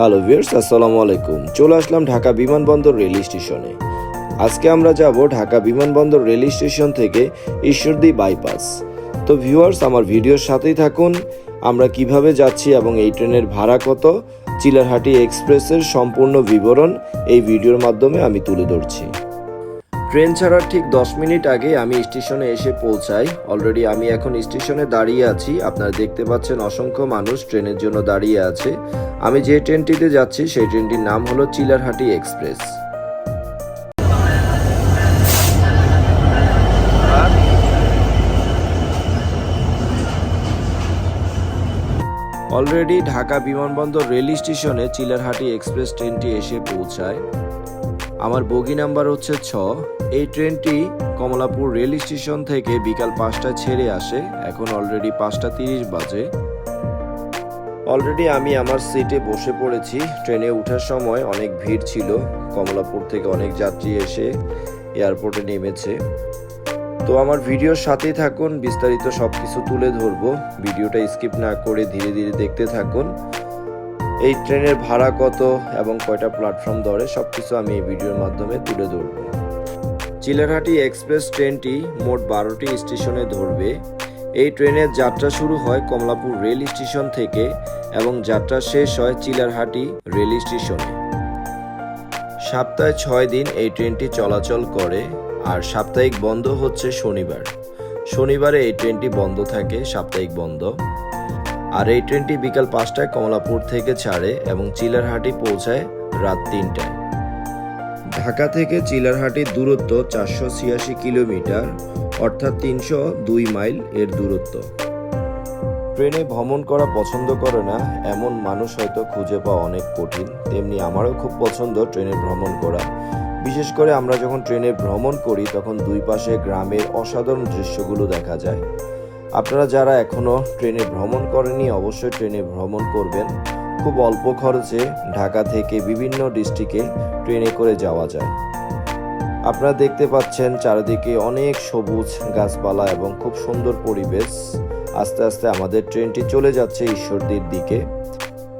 Hello viewers আসসালামু আলাইকুম। চলে আসলাম ঢাকা বিমানবন্দর রেল স্টেশনে। আজকে আমরা যাব ঢাকা বিমানবন্দর রেল স্টেশন থেকে ঈশ্বরদী বাইপাস। তো ভিউয়ার্স আমার ভিডিওর সাথেই থাকুন। আমরা কীভাবে যাচ্ছি এবং এই ট্রেনের ভাড়া কত? চিলারহাটি এক্সপ্রেসের সম্পূর্ণ বিবরণ এই ভিডিওর মাধ্যমে আমি তুলে ধরছি। ট্রেন ছাড়ার ঠিক দশ মিনিট আগে আমি স্টেশনে এসে পৌঁছাই। অলরেডি আমি এখন স্টেশনে দাঁড়িয়ে আছি। আপনারা দেখতে পাচ্ছেন অসংখ্য মানুষ ট্রেনের জন্য দাঁড়িয়ে আছে। আমি যে ট্রেনটিতে যাচ্ছি, সেই ট্রেনটির নাম হলো চিলারহাটি এক্সপ্রেস। অলরেডি ঢাকা বিমানবন্দর রেল স্টেশনে চিলারহাটি এক্সপ্রেস ট্রেনটি এসে পৌঁছায়। আমার বগি নাম্বার হচ্ছে ছ। এই ট্রেনটি কমলাপুর রেল স্টেশন থেকে বিকাল পাঁচটায় ছেড়ে আসে। এখন অলরেডি পাঁচটা তিরিশ বাজে। অলরেডি আমি আমার সিটে বসে পড়েছি। ট্রেনে ওঠার সময় অনেক ভিড় ছিল। কমলাপুর থেকে অনেক যাত্রী এসে এয়ারপোর্টে নেমেছে। তো আমার ভিডিওর সাথেই থাকুন। বিস্তারিত সব কিছু তুলে ধরবো। ভিডিওটা স্কিপ না করে ধীরে ধীরে দেখতে থাকুন। এই ট্রেনের ভাড়া কত এবং কয়টা প্ল্যাটফর্ম ধরে সবকিছু আমি এই ভিডিওর মাধ্যমে তুলে ধরব। চিলারহাটি এক্সপ্রেস ট্রেনটি মোট বারোটি স্টেশনে ধরবে। এই ট্রেনের যাত্রা শুরু হয় কমলাপুর রেল স্টেশন থেকে এবং যাত্রা শেষ হয় চিলারহাটি রেল স্টেশনে। সপ্তাহে ছয় দিন এই ট্রেনটি চলাচল করে আর সাপ্তাহিক বন্ধ হচ্ছে শনিবার। শনিবারে এই ট্রেনটি বন্ধ থাকে, সাপ্তাহিক বন্ধ। আর এই ট্রেনটি বিকাল পাঁচটায় কমলাপুর থেকে ছাড়ে এবং চিলারহাটি পৌঁছায় রাত তিনটায়। ঢাকা থেকে চিলারহাটির দূরত্ব চারশো ছিয়াশি কিলোমিটার, অর্থাৎ তিনশো দুই মাইল এর দূরত্ব। ট্রেনে ভ্রমণ করা পছন্দ করে না, এমন মানুষ হয়তো খুঁজে পাওয়া অনেক কঠিন। তেমনি আমারও খুব পছন্দ ট্রেনে ভ্রমণ করা। বিশেষ করে আমরা যখন ট্রেনে ভ্রমণ করি, তখন দুই পাশে গ্রামের অসাধারণ দৃশ্যগুলো দেখা যায়। আপনারা যারা এখনও ট্রেনে ভ্রমণ করেনি অবশ্যই ট্রেনে ভ্রমণ করবেন। খুব অল্প খরচে ঢাকা থেকে বিভিন্ন ডিস্ট্রিক্টে ট্রেনে করে যাওয়া যায়। আপনারা দেখতে পাচ্ছেন চারিদিকে অনেক সবুজ গাছপালা এবং খুব সুন্দর পরিবেশ। আস্তে আস্তে আমাদের ট্রেনটি চলে যাচ্ছে ঈশ্বরদীর দিকে।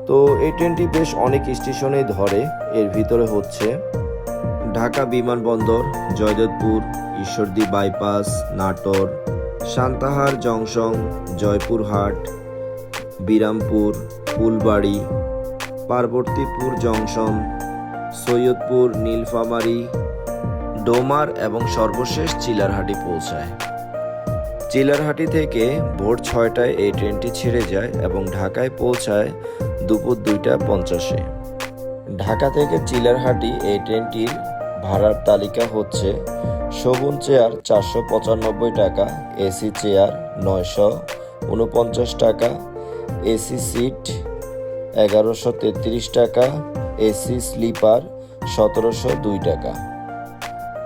তো এই ট্রেনটি বেশ অনেক স্টেশনে ধরে, এর ভিতরে হচ্ছে ঢাকা বিমানবন্দর, Joydebpur, Ishwardi bypass, Natore Santahar junction, Joypurhat, Birampur, Phulbari, Parbatipur junction, Saidpur, Nilphamari, Domar এবং সর্বশেষ চিলারহাটি পৌঁছায়। চিলারহাটি থেকে ভোর ছয়টায় এই ট্রেনটি ছেড়ে যায় এবং ঢাকায় পৌঁছায় দুপুর দুইটা পঞ্চাশে। ঢাকা থেকে চিলারহাটি এই ট্রেনটির ভাড়ার তালিকা হচ্ছে শগুন চেয়ার চারশো পঁচানব্বই টাকা, এসি চেয়ার নয়শো উনপঞ্চাশ টাকা, এসি সিট এগারোশো তেত্রিশ টাকা, এসি স্লিপার সতেরোশো দুই টাকা।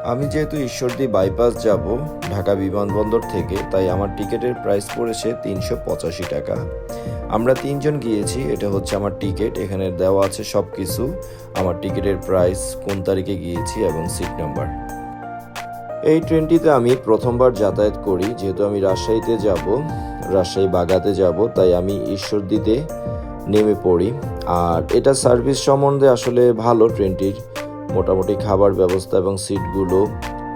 আমি যেহেতু ঈশ্বরদী বাইপাস যাব ঢাকা বিমানবন্দর থেকে, তাই আমার টিকিটের প্রাইস পড়েছে তিনশো পঁচাশি টাকা। আমরা তিনজন গিয়েছি, এটা হচ্ছে আমার টিকিট, এখানে দেওয়া আছে সব কিছু আমার টিকিটের প্রাইস কোন তারিখে গিয়েছি এবং সিট নাম্বার। এই ট্রেনটিতে আমি প্রথমবার যাতায়াত করি, যেহেতু আমি রাজশাহীতে যাব, রাজশাহী বাগাতে যাব, তাই আমি ঈশ্বরদীতে নেমে পড়ি। আর এটা সার্ভিস সম্বন্ধে আসলে ভালো, ট্রেনটির মোটামুটি খাবার ব্যবস্থা এবং সিটগুলো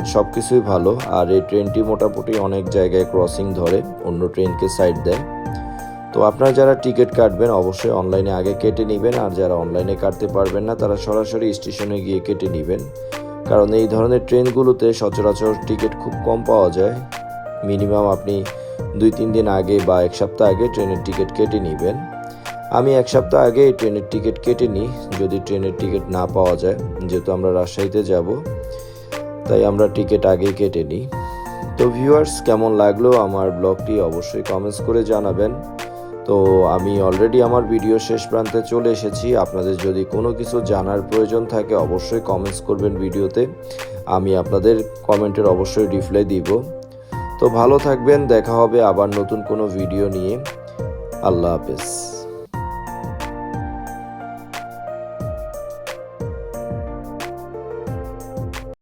সব কিছুই ভালো। আর এই ট্রেনটি মোটামুটি অনেক জায়গায় ক্রসিং ধরে, অন্য ট্রেনকে সাইড দেয়। তো আপনারা যারা টিকিট কাটবেন, অবশ্যই অনলাইনে আগে কেটে নেবেন। আর যারা অনলাইনে কাটতে পারবেন না, তারা সরাসরি স্টেশনে গিয়ে কেটে নেবেন। কারণ এই ধরনের ট্রেনগুলোতে সচরাচর টিকিট খুব কম পাওয়া যায়। মিনিমাম আপনি দুই তিন দিন আগে বা এক সপ্তাহ আগে ট্রেনের টিকিট কেটে নেবেন। আমি এক সপ্তাহ আগে ট্রেনের টিকিট কেটে নিই, যদি ট্রেনের টিকিট না পাওয়া যায়, যেহেতু আমরা রাজশাহীতে যাব, তাই আমরা টিকিট আগেই কেটে নিই। তো ভিউয়ার্স, কেমন লাগল আমার ব্লগটি অবশ্যই কমেন্টস করে জানাবেন। তো আমি অলরেডি আমার ভিডিও শেষ প্রান্তে চলে এসেছি। আপনাদের যদি কোনো কিছু জানার প্রয়োজন থাকে, অবশ্যই কমেন্টস করবেন ভিডিওতে আমি আপনাদের কমেন্টের অবশ্যই রিপ্লাই দিব। তো ভালো থাকবেন, দেখা হবে আবার নতুন কোনো ভিডিও নিয়ে। আল্লাহ হাফেজ।